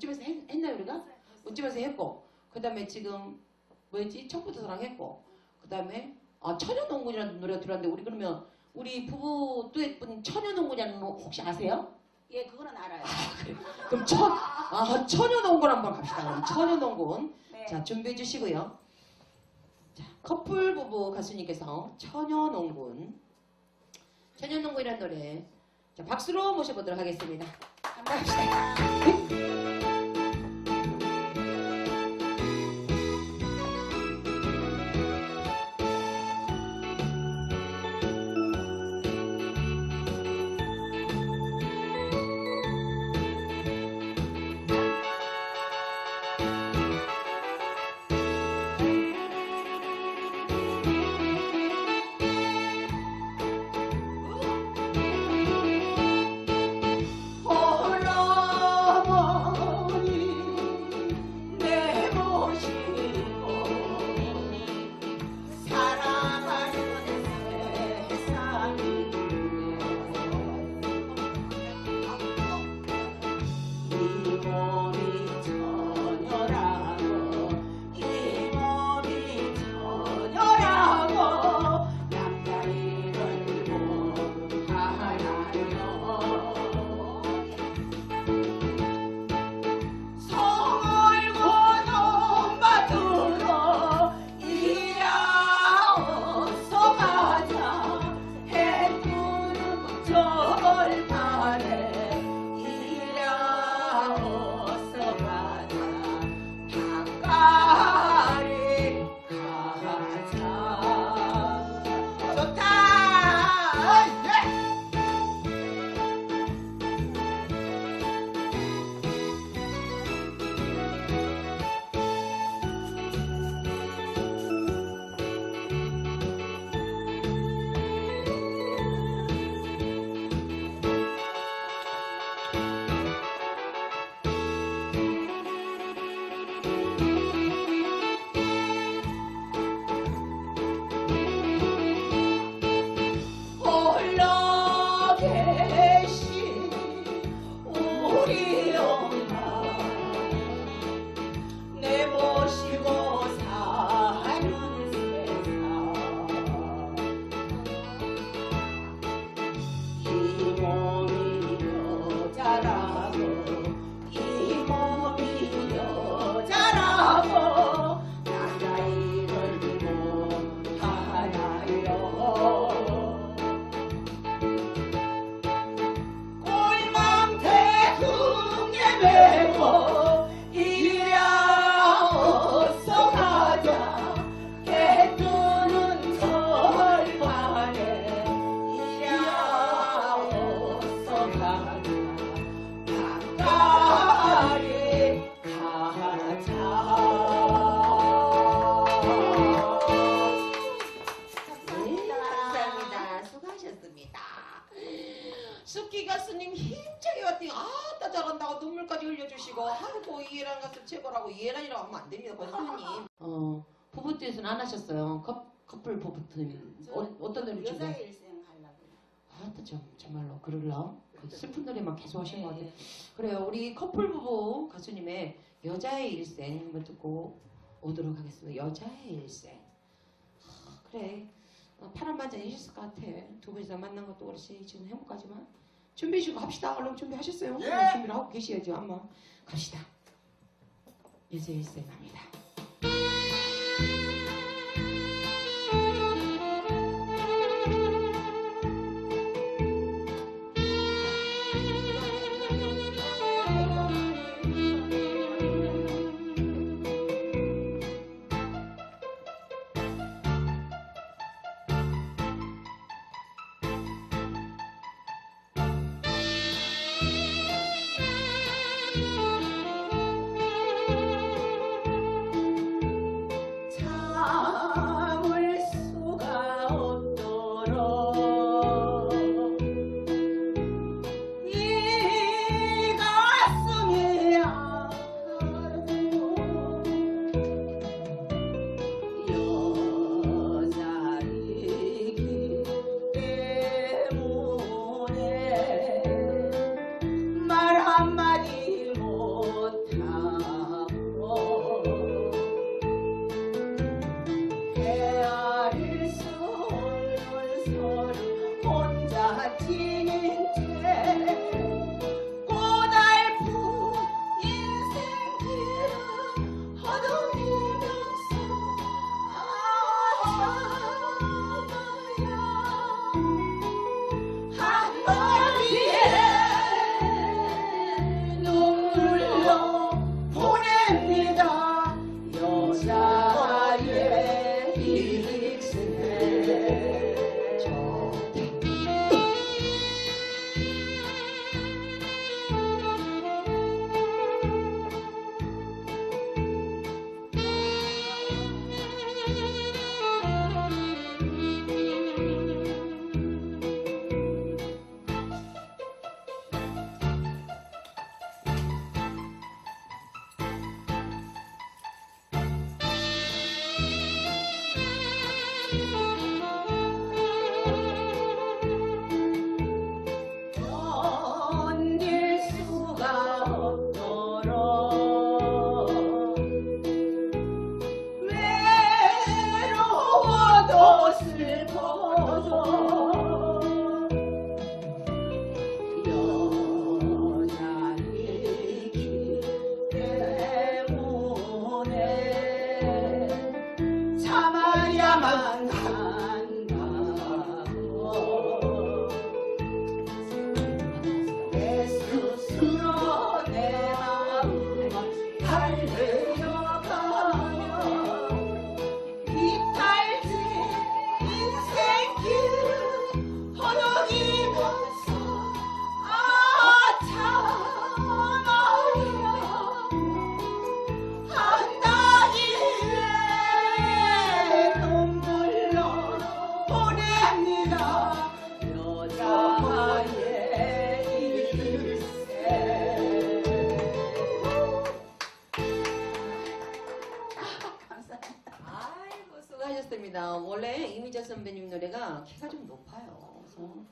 우집에서 했, 했나요 우리가? 우집에서 했고 그 다음에 지금 뭐였지? 첫부터 사랑했고 그 다음에 아 천연농군이라는 노래가 들어왔는데 우리 그러면 우리 부부 듀엣분 천연농군이라는 노 혹시 아세요? 예, 그거는 알아요. 그럼 천, 아 천연농군 한번 갑시다 그럼 천연농군 네. 자 준비해 주시고요 자 커플 부부 가수님께서 천연농군 천연농군이라는 노래 자 박수로 모셔보도록 하겠습니다 감사합니다. total. 한다고 눈물까지 흘려주시고 아이고 이해란 가수 최고라고 이해란이라고 하면 안 됩니다 권수님. 어 부부 듀엣은 안 하셨어요. 커, 커플 부부 듀엣 어, 어떤 노래 준비? 여자의 일생 하려고요. 아따 좀 정말로 그럴라 그 슬픈 노래만 계속 하시는 것 같아요. 그래요 우리 커플 부부 가수님의 여자의 일생 한번 듣고 오도록 하겠습니다. 여자의 일생. 하, 그래 어, 파란만장이 있을 것 같아. 두 분이서 만난 것도 그렇지 지금 행복하지만 준비해 주고 합시다. 얼른 준비하셨어요? 예. 어, 준비를 하고 계셔야죠. 아마 갑시다. 여자의 일생 갑니다. 보냅니다. 여자의 선배님 노래가 키가 좀 높아요. 그래서